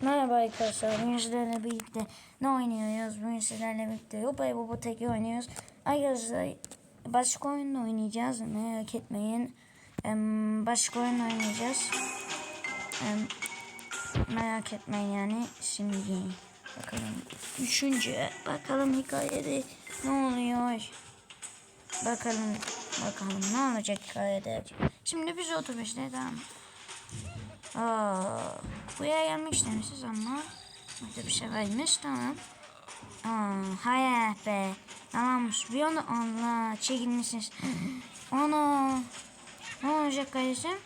Merhaba arkadaşlar. Bugün sizlerle birlikte ne oynuyoruz? Bugün sizlerle birlikte Yopay Baba Teki oynuyoruz. Arkadaşlar başka oyun oynayacağız. Merak etmeyin. Başka oyun oynayacağız. Merak etmeyin yani. Şimdi bakalım. Üçüncü. Bakalım hikayede ne oluyor? Bakalım. Bakalım ne olacak hikayede. Şimdi biz 35'te tamam. Aa, buraya gelmek istemişiz ama burada bir şey varmış tamam. Aa, hayır be. Tamammış. Bir onu Allah çekilmişsiniz. Ana. Ne olacak kardeşim?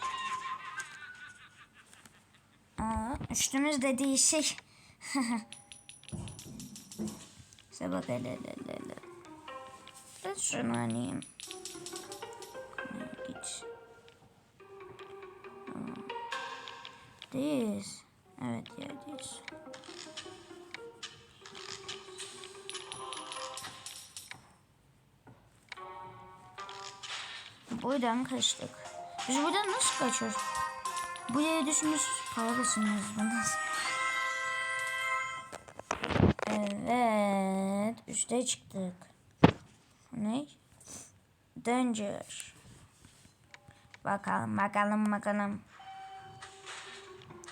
Aa, üstümüz de değişik. İşte bak hele hele hele. Ben şunu alayım. Git. Değiliz. Evet yerdeyiz. Buradan kaçtık. Biz buradan nasıl kaçıyoruz? Buraya düşmüş paralısınız bana. Evet. Üste çıktık. Ne? Danger. Bakalım bakalım bakalım.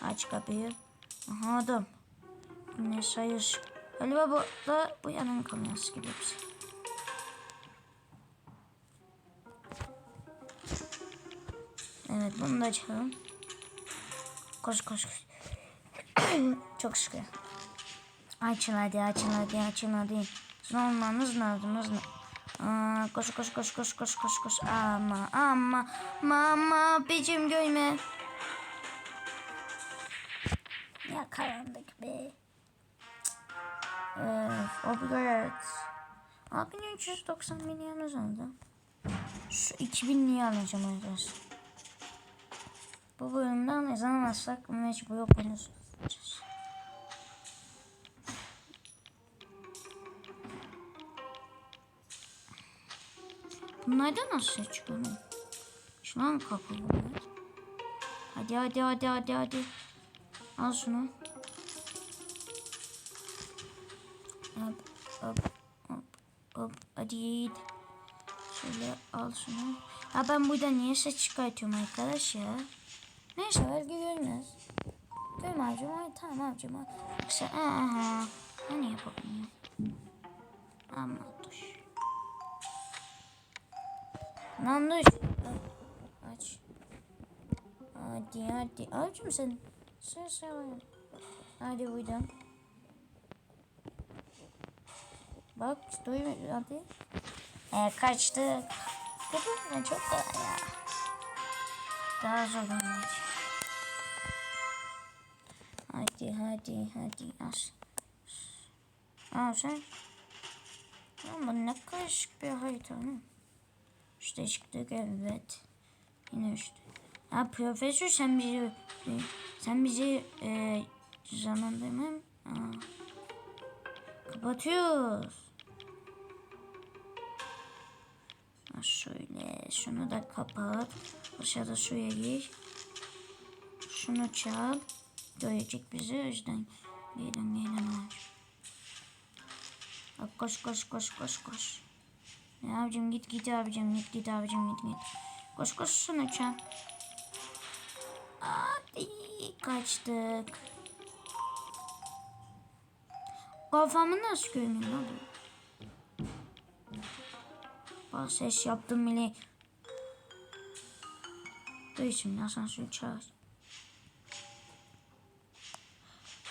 Aç kapıyı. Aha adam. Ne sayış. Galiba bu da bu yanın kamerası gibi bir şey. Evet bunu da açalım. Koş koş koş. Çok şükür. Açın hadi açın hadi açın hadi. Sizin olmanız lazım hızlı. Aa, koş koş koş koş koş koş koş. Ama ama mama becim görme. Karanlık be. Öf, upgrade. 6390 milyonumuz oldu. Şu 2000 niye alacağım arkadaşlar? Bu bölümden kazanamazsak mecbur oynayacağız. Bunlardan nasıl ses çıkıyor? lan? Şu an kapalı bunlar. Hadi hadi hadi hadi hadi. Al şunu. Hop hop hop hop. Hadi. Şöyle al şunu. Ha ben burada niye ses çıkartıyorum arkadaş ya? Neyse belki görmez. Görme abicim. Ay, tamam abicim. Yoksa aha. Hani yapalım ya. Ama dur. Lan dur. Aç. Hadi hadi. Abicim sen. Sen sen. Hadi buradan. Bak duymuyor hadi. Ee, kaçtı. Kapı çok kolay ya. Daha zor olmuş. Hadi hadi hadi aç. Aa sen. Ama ne karışık bir harita. İşte çıktık evet. Yine işte. Ha profesör sen bizi sen bizi e, canlandırma. Aa. Kapatıyoruz. Şöyle şunu da kapat. Aşağıda suya gir. Şunu çal. Görecek bizi o yüzden. Gelin gelin var. Bak koş koş koş koş koş. Ya abicim git git abicim git git abicim git git. Koş koş şunu çal. Hadi kaçtık. Kafamı nasıl görmüyor lan bu? Bak ses yaptım bile. Dur şimdi asansör çağır.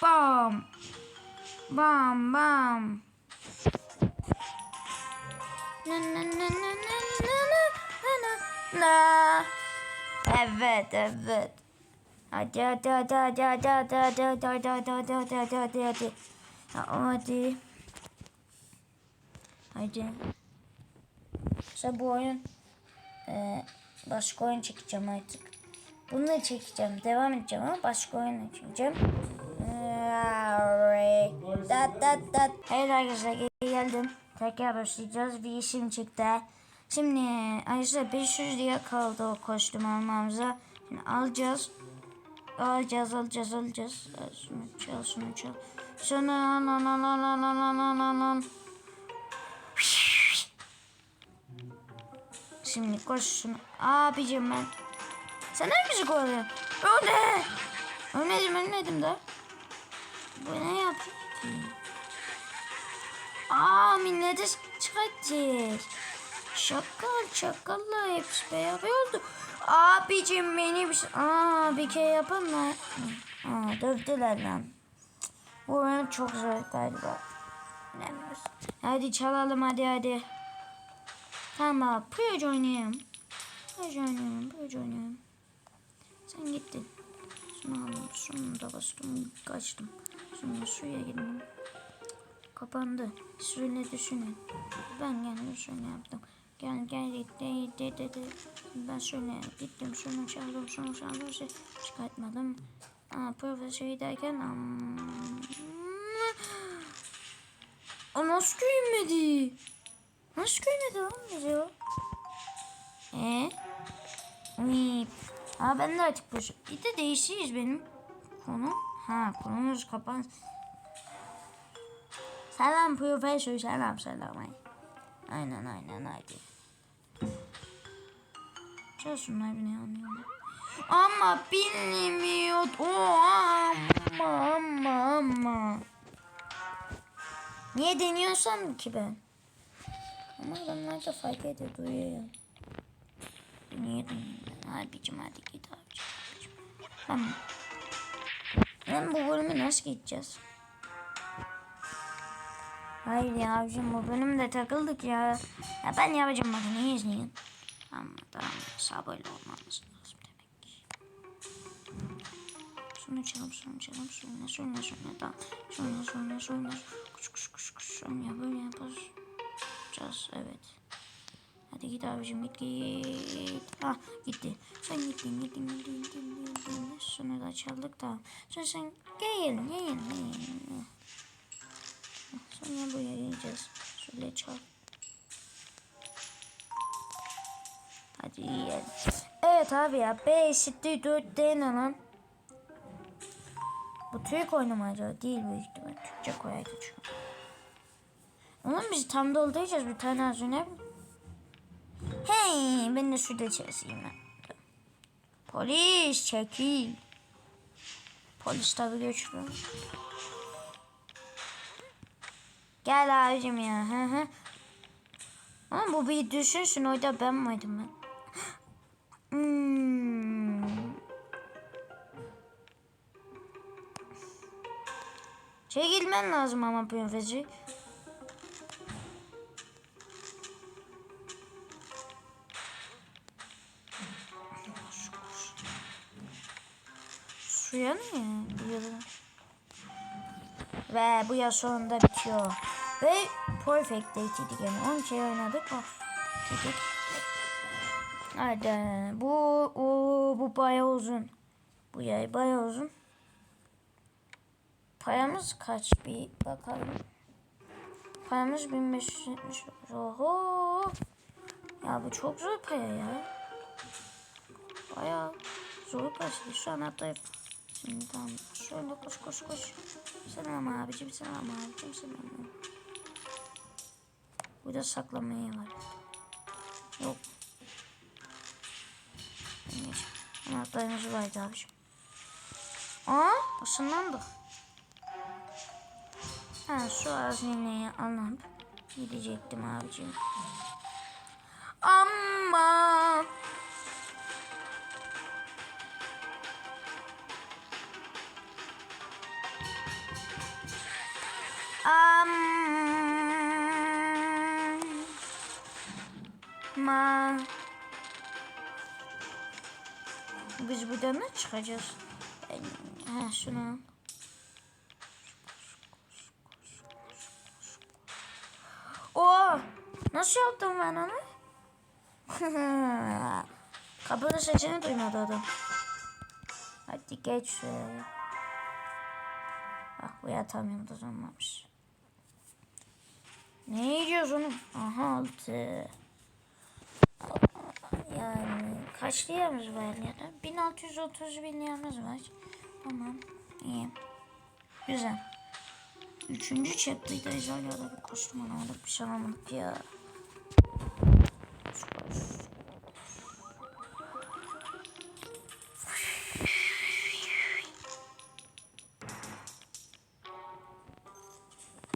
Bam. Bam bam. Na na na na na na na na na. Evet evet. Hadi hadi hadi hadi hadi hadi hadi hadi hadi hadi hadi hadi hadi hadi hadi. Ha, Hadi. Hadi. İşte bu oyun e, başka oyun çekeceğim artık. Bunu da çekeceğim. Devam edeceğim ama başka oyun çekeceğim. Dat dat dat. Evet arkadaşlar geldim. Tekrar başlayacağız. Bir işim çıktı. Şimdi arkadaşlar 500 lira kaldı o kostüm almamıza. Şimdi alacağız. Alacağız alacağız alacağız. Al Şunu çal şunu çal. Şunu al al al al al al al al Şimdi koş şunu. Abicim ben. Sen ne bizi kovalıyorsun? O ne? Ölmedim ölmedim de. Bu ne ki? Aa milleti çıkartacağız. Şakal şakalla hepsi beraber oldu. Abicim beni bir. Aa bir kere yapın mı? Aa dövdüler lan. Bu oyun çok zor galiba. Bilemiyoruz. Hadi çalalım hadi hadi. Tamam Puyucu oynayalım. Puyucu oynayalım Puyucu oynayalım. Sen gittin. Şunu aldım. Şunu da bastım. Kaçtım. Sonra suya girdim. Kapandı. Siz öyle düşünün. Ben kendim şöyle yaptım. Gel gel gitti gitti dedi. Ben şöyle gittim şunu çaldım şunu çaldım şey çıkartmadım. Aa profesör derken am... O nasıl gülmedi? Nasıl lan bizi o? Eee? Mip. Aa ben de artık boş. Bir de değişiyiz benim konu. Ha konumuz kapan. Selam profesör selam selam. ay. Aynen aynen haydi. Çalışsınlar beni anlıyorlar. Ama bilmiyor. O ama ama ama. Niye deniyorsam ki ben? Ama adamlar da fark ediyor duyuyor. Niye duyuyor? Abicim hadi git abicim. abicim. Ben, ben bu bölümü nasıl geçeceğiz? Hayır ya abicim bu bölümde takıldık ya. Ya ben yapacağım bak niye izleyin? Tamam tamam sabırlı olmamız lazım demek ki. Şunu çalıp şunu çalıp şunu şunu şunu tamam. Şunu şunu şunu kuş kuş kuş kuş şunu ya böyle yapacağız evet. Hadi git abicim git git. Ah gitti. Sen gittin gittin gittin gittin gittin. Şunu da çaldık tamam. Sonra sen gel gel gel gel. Sonra buraya geleceğiz. Şöyle çal. Hadi yiyelim. Evet abi ya. B eşittir 4 D ne lan? Bu Türk acaba? Değil büyük ihtimal. Türkçe koyaydı çünkü. Oğlum biz tam dolduracağız bir tane az önce. Hey ben de şurada çalışayım ben. Polis çekil. Polis tabi güçlü. Gel abicim ya. Hı hı. Ama bu bir düşünsün orada ben vardım ben. Hmm. Çekilmen lazım ama profesör. Ya? Yürü. Ve bu yaz sonunda bitiyor. Ve Perfect Date'iydi gene. 10 kere oynadık. Oh, dedik. Hadi. Bu, o, bu bayağı uzun. Bu yay bayağı uzun. Payamız kaç bir bakalım. Payamız 1570. Oho. Ya bu çok zor paya ya. Bayağı zor başladı. Şu an atlayıp. Şimdi tamam. Şöyle koş koş koş. Selam abicim selam abicim selam. Burada saklamaya var. Yok. Anahtarımız vardı abicim. Aa ısınlandık. Ha şu hazineyi alıp gidecektim abicim. Ama Ama biz buradan ne çıkacağız? Ha şunu. Oo, nasıl yaptım ben onu? Kapıda sesini duymadı adam. Hadi geç şuraya. Ah bu yatamıyorum da olmamış. Ne onu? Aha altı. Yani kaç liyamız var ya da? 1630 bin liyamız var. Tamam. İyi. Güzel. Üçüncü chapter'dayız. Hala da bir kostüm alamadık. Bir şey alamadık ya.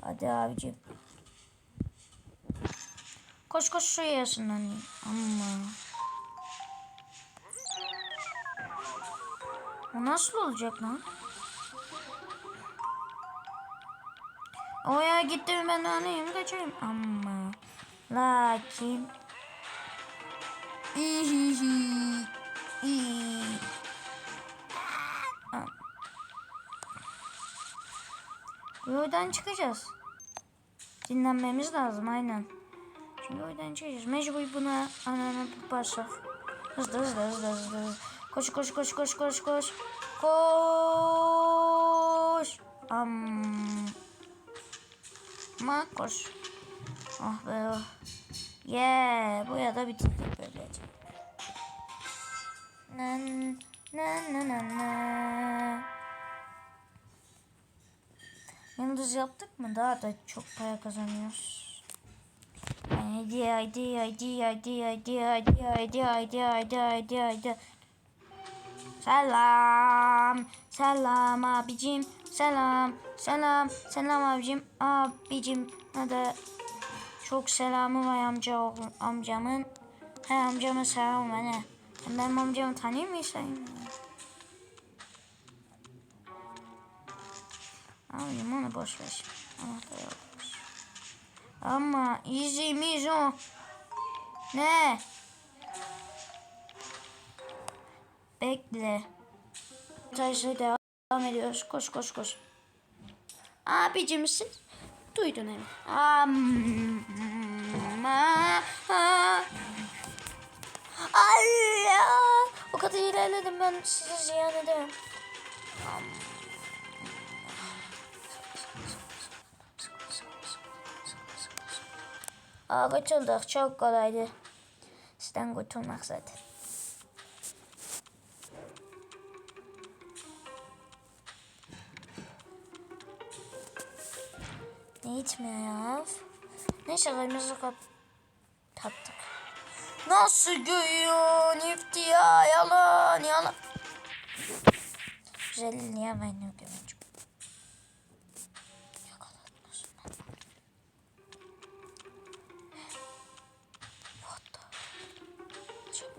Hadi abicim. Koş koş şu yaşından iyi. Ama. O nasıl olacak lan? O ya gitti mi ben de anlayayım kaçayım. Ama. Lakin. İhihi. İyi. Bu yoldan çıkacağız. Dinlenmemiz lazım aynen. Şimdi oydan çıkacağız. Mecbur buna ananı basak. Hızlı hızlı hızlı hızlı. Koş koş koş koş koş koş. Koş. Am. Ma koş. Ah be. oh. Yeah. Bu ya da bitirdik böylece. Nan, nan, nan, nan, nan. Yıldız yaptık mı daha da çok para kazanıyoruz. Haydi haydi haydi haydi haydi haydi haydi haydi haydi haydi haydi. Selam. Selam abicim. Selam. Selam. Selam abicim. Abicim. Hadi. Çok selamı var amca oğlum, amcamın. He amcamın selamı var ne? Sen benim amcamı tanıyor musun? Abicim onu boş ver. Anahtar yokmuş. Ama easy mizo. Ne? Bekle. Taşla devam ediyoruz. Koş koş koş. Abicim misin? Duydun. Amma. Allah. O kadar ilerledim ben sizi ziyan edemem. Aa kurtulduk. Çok kolaydı. Sizden kurtulmak zaten. Gitmiyor. Neyse önümüzü kap tattık. Nasıl görüyor nifti ya yalan yalan. Güzel niye ben ödüyorum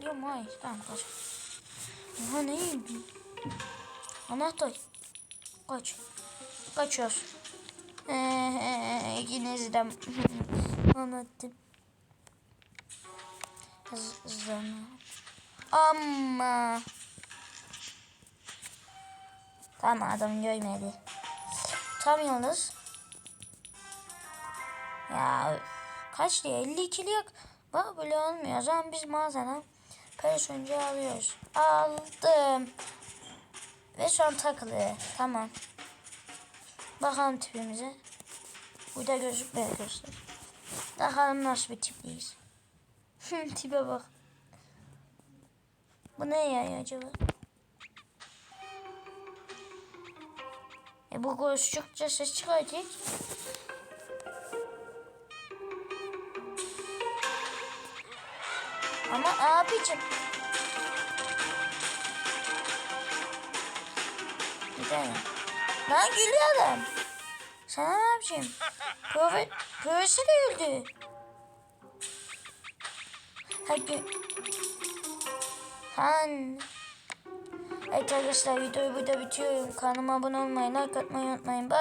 Ё-моё, там тоже. Ага, не Она той. Качу. Качешь. Ee, ikiniz de anlattım. Zana. Ama. Tamam adam görmedi. Tam yalnız. Ya kaç diye 52'li yak. Bak böyle olmuyor. O zaman biz mağazadan personcu alıyoruz. Aldım. Ve şu an takılı. Tamam. Bakalım tipimize. Burada gözükmüyor arkadaşlar. Bakalım nasıl bir tipliyiz. Tipe bak. Bu ne ya acaba? E bu konuştukça ses çıkacak. Ama abicim. Bir tane. Lan gülüyor adam. Sana ne yapacağım? Profet, profesör öldü. Hadi. Han. Evet arkadaşlar videoyu burada bitiriyorum. Kanalıma abone olmayı, like atmayı unutmayın. Bye.